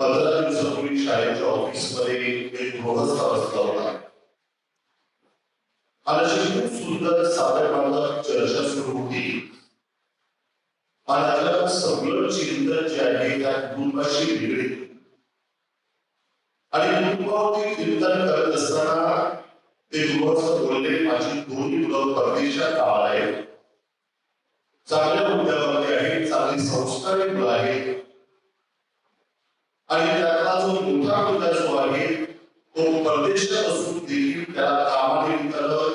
पंधरा दिवसापूर्वी शाळेच्या ऑफिसमध्ये एक गृहस्थ बसला होता अनाशी खूप सुंदर सादर चर्चा सुरू होती आणि मनातलं सगळं चिंतन जे आहे त्या कुटुंबाशी निगडीत आणि कुटुंबावरती चिंतन करत असताना ते गृहस्थ बोलले माझी दोन्ही मुलं परदेशात गावाला आहेत चांगल्या मुद्द्यावरती आहे चांगली संस्कारी मुलं आहेत आणि त्यातला जो मोठा मुद्दा जो आहे तो परदेशात असून देखील त्याला कामानिमित्तानं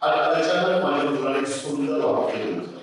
at Ajahn Manipurani Sundar Hospital.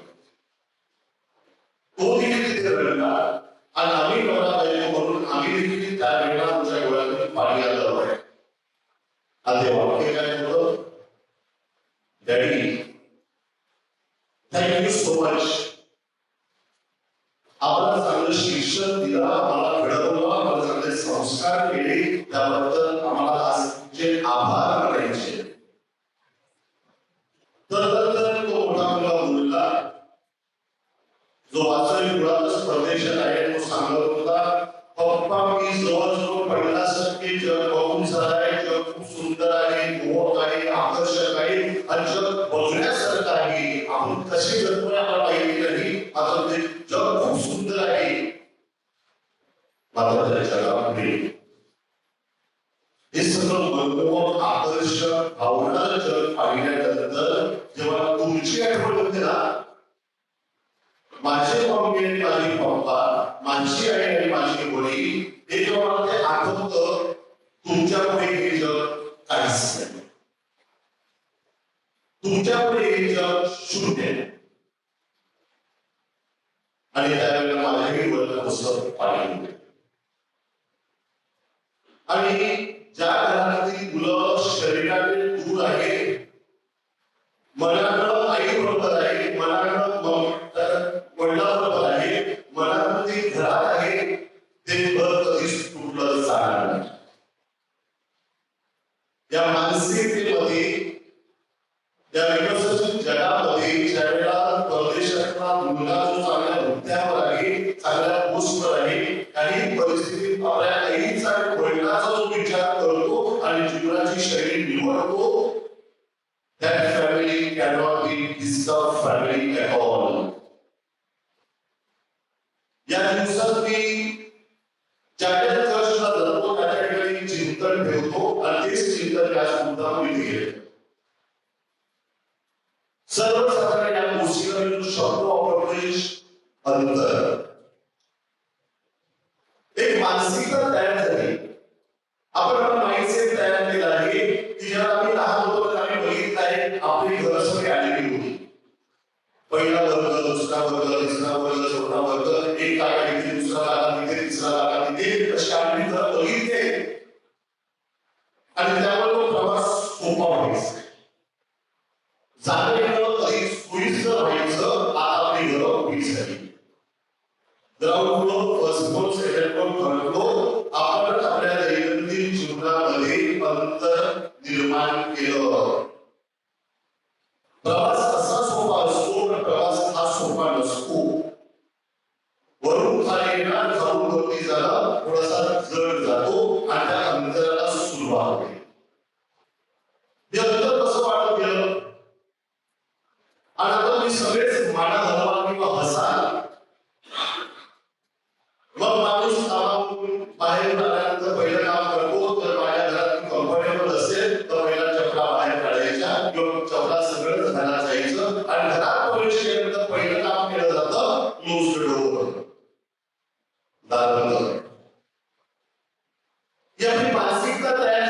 सांगत होता पप्पा मी जवळजवळ पन्नास टक्के जग बघून जग खूप सुंदर आहे मोहक आहे आकर्षक आहे. आणि जग बघण्यासारखं आहे. आपण कसे नाही आता ते म्हणजे जग खूप सुंदर आहे. मात्र त्या हे सगळं मनमोहक आकर्षक भावना जग पाहिल्यानंतर जेव्हा तुमची आठवण होते ना माझे मम्मी आणि माझे पप्पा मानशी आहे आणि माझी होळी हे जेव्हा मला ते आठवत तुमच्यापुढे हे जग काहीच नाही. तुमच्यापुढे हे जग शून्य आणि त्यावेळेला माझ्याही पुस्तक पाणी. आणि of uma cicloteste.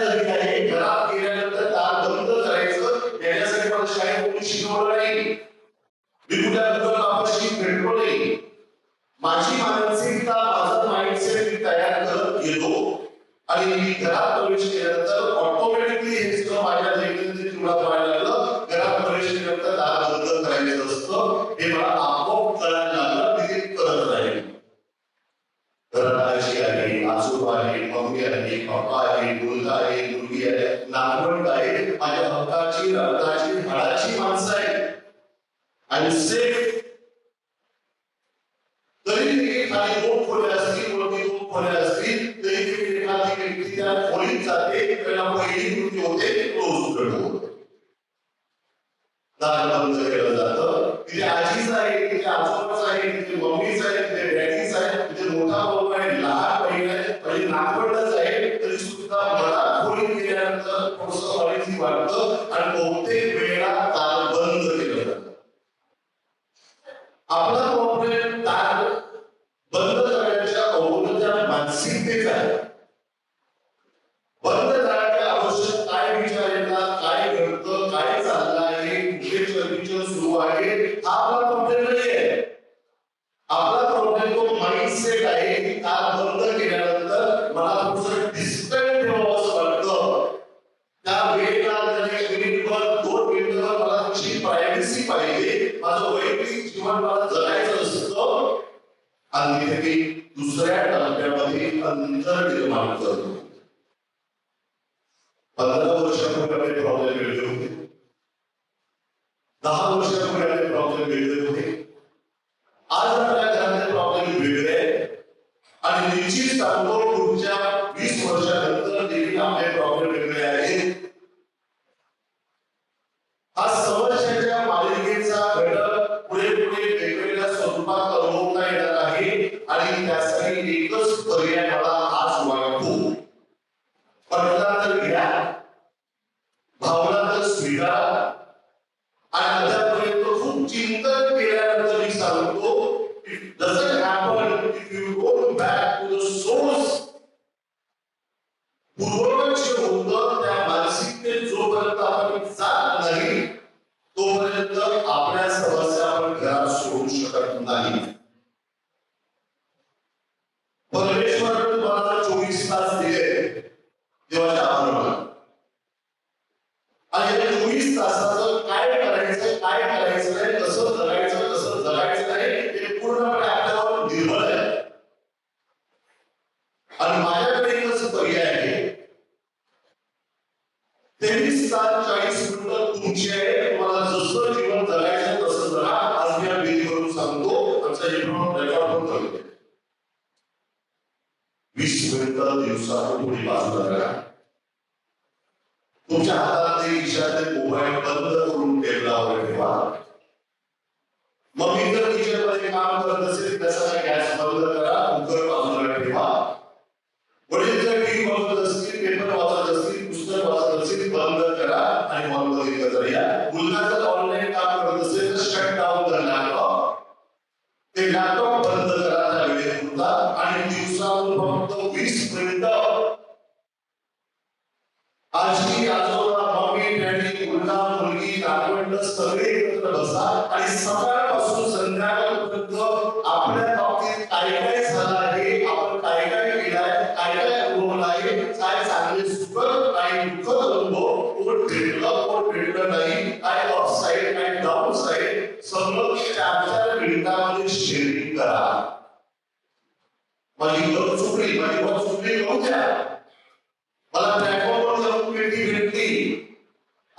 I'm sick together. Third year मानला जातो पंधरा वर्षापूर्वी प्रॉब्लेम मिळले होते. दहा वर्षापूर्वी प्रॉब्लेम मिळले होते. do, do bispo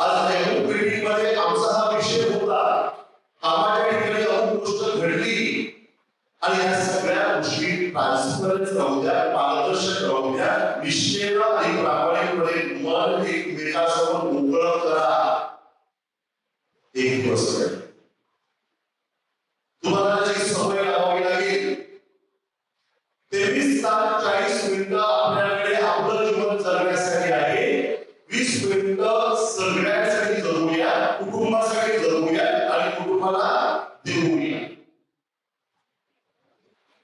आज आमचा हा विषय होता. आम्हाला ठिकाणी गोष्ट घडली. आणि या सगळ्या गोष्टी ट्रान्सपरंट राहू द्या पारदर्शक राहू द्या. निश्चयता आणि प्रामाणिकपणे मन एकमेकासमोर मोकळं करा. एक गोष्ट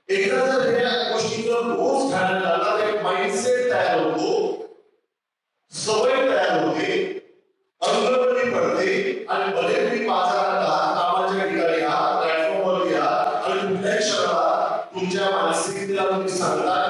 एकदा जर ह्या गोष्टीवर रोज घालण्यात आला तर एक माइंडसेट तयार होतो. सवय तयार होते. अंगणवाडी पडते. आणि भले तुम्ही बाजारात आहात कामाच्या ठिकाणी आहात प्लॅटफॉर्मवर या आणि तुमच्या क्षणाला तुमच्या मानसिकतेला तुम्ही सांगता.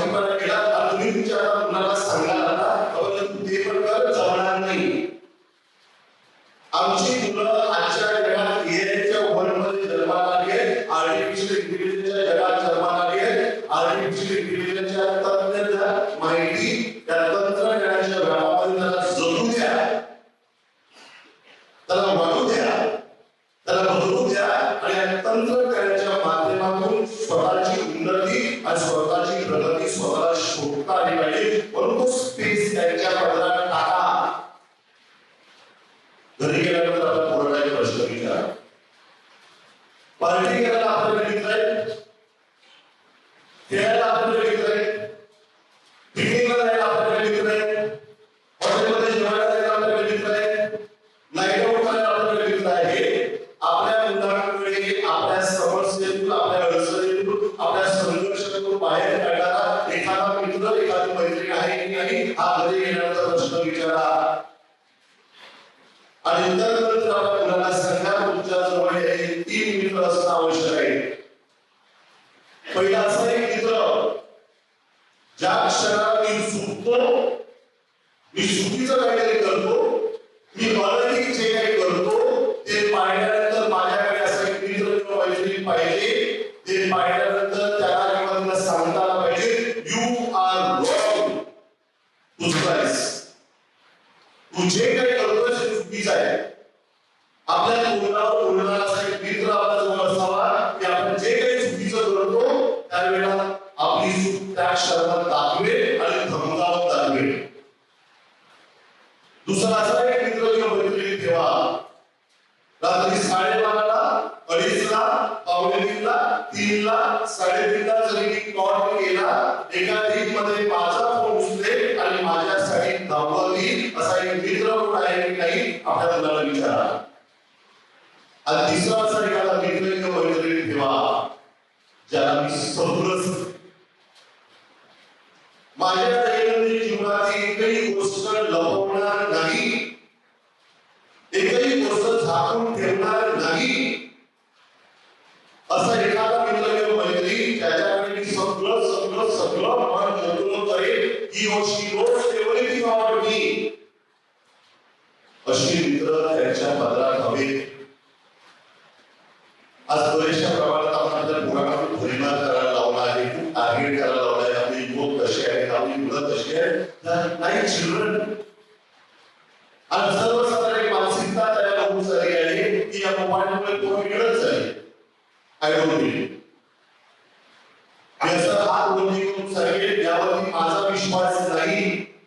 Amen. असा एखादा मित्र मैत्री त्याच्याकडे मी सगळं सगळं सगळं मन मोकळं करेल ही गोष्टी रोज ठेवली ती आवडली अशी मित्र त्यांच्या पदरात हवे. आज बरेचशा प्रमाणात आपण आपल्या मुलाकडून परिणाम करायला लावला आहे खूप टार्गेट करायला लावला आहे. आपले युवक कसे आहे आपली मुलं कशी आहे नाही चिल्ड्रन mais aí.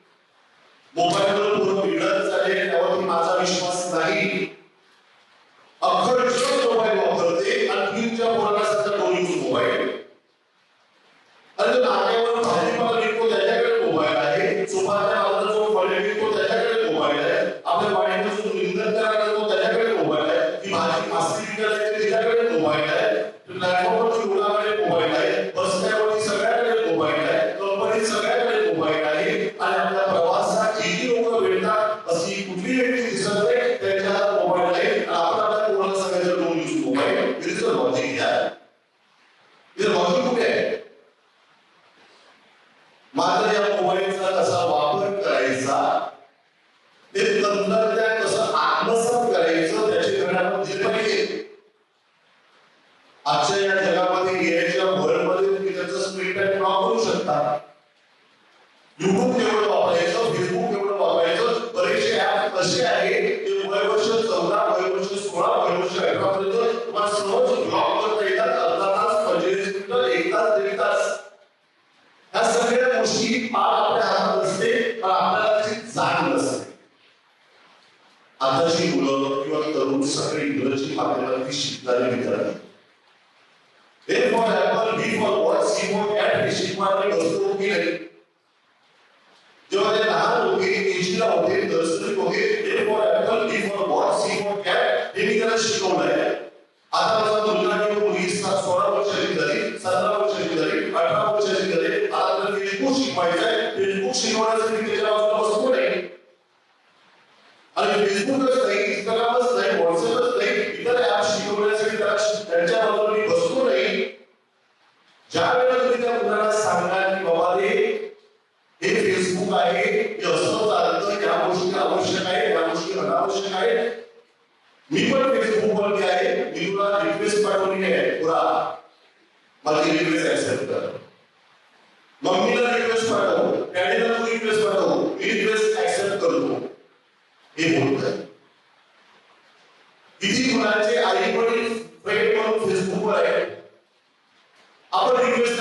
गोष्टी फार असते आपल्याला त्याची आताची मुलं किंवा तरुण सगळी इंग्रजी आपल्याला ती शिकणारी विचारतात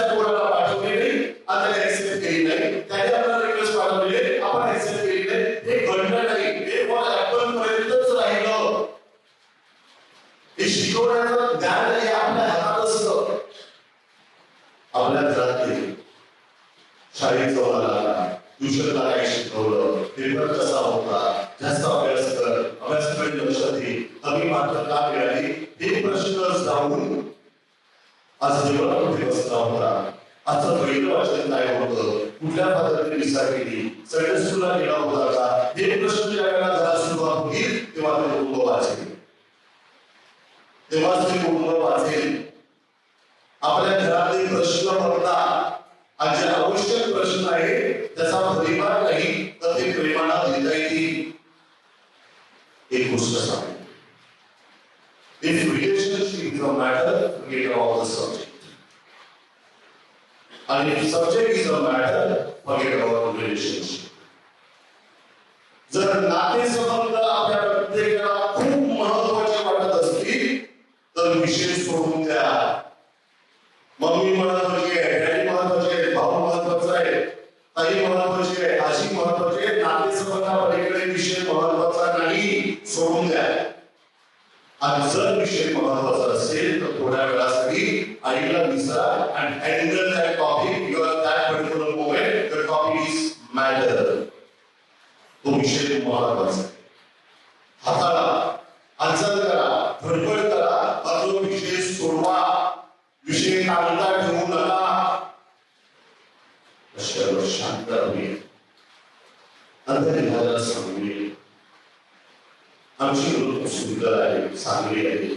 पोराला पाठवली नाही आता रिसिव्ह केली नाही. त्याने तुम्हाला सांगली आमची वृत्त सुंदर आहे चांगली आहे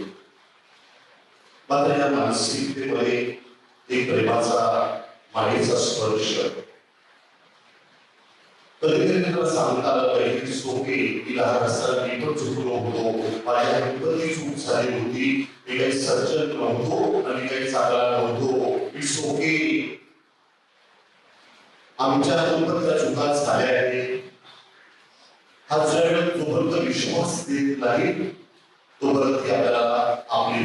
मात्र या मानसिकतेमध्ये एक प्रेमाचा मायेचा स्पर्श. कधीतरी त्याला सांगता आलं पाहिजे सोपे तिला रस्ता मी पण चुकलो होतो. माझ्या कधी चूक झाली होती. मी काही सर्जन नव्हतो आणि काही चांगला नव्हतो. इट्स ओके आमच्या नंतर त्या चुका झाल्या आहेत. हा जर तोपर्यंत विश्वास देत नाही तोपर्यंत आपल्याला आपली